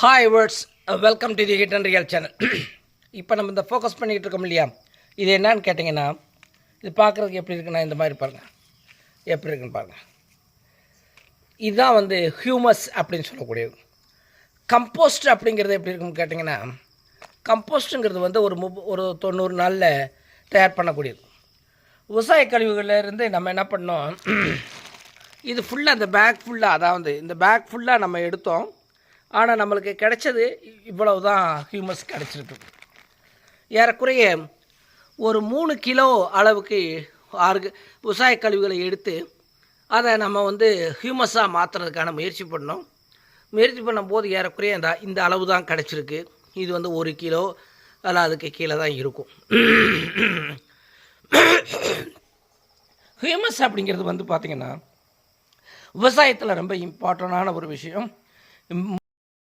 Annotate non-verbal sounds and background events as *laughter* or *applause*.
Hi words welcome to the hit and real channel இப்போ நம்ம இந்த ஃபோக்கஸ் பண்ணிக்கிட்டு இருக்கோம் இல்லையா? இது என்னன்னு கேட்டிங்கன்னா இது பார்க்குறதுக்கு எப்படி இருக்குன்னா இந்த மாதிரி பாருங்கள் எப்படி இருக்குன்னு பாருங்கள் இதுதான் வந்து ஹியூமஸ் அப்படின்னு சொல்லக்கூடியது. கம்போஸ்ட் அப்படிங்கிறது எப்படி இருக்குன்னு கேட்டிங்கன்னா கம்போஸ்ட்டுங்கிறது வந்து ஒரு முப்ப ஒரு தொண்ணூறு நாளில் தயார் பண்ணக்கூடியது. விவசாய கழிவுகளிலேருந்து நம்ம என்ன பண்ணோம்? *clears throat* இது ஃபுல்லாக இந்த பேக் ஃபுல்லாக அதாவது இந்த பேக் ஃபுல்லாக நம்ம எடுத்தோம். ஆனால் நம்மளுக்கு கிடைச்சது இவ்வளவு தான் ஹியூமஸ் கிடச்சிருக்கு. ஏறக்குறைய ஒரு மூணு கிலோ அளவுக்கு ஆர்க விவசாய கழிவுகளை எடுத்து அதை நம்ம வந்து ஹியூமஸாக மாற்றுறதுக்கான முயற்சி பண்ணோம். முயற்சி பண்ணும்போது ஏறக்குறைய இந்த இந்த அளவு தான் கிடச்சிருக்கு. இது வந்து ஒரு கிலோ அதில் அதுக்கு கீழே தான் இருக்கும். ஹியூமஸ் அப்படிங்கிறது வந்து பார்த்திங்கன்னா விவசாயத்தில் ரொம்ப இம்பார்ட்டண்டான ஒரு விஷயம்.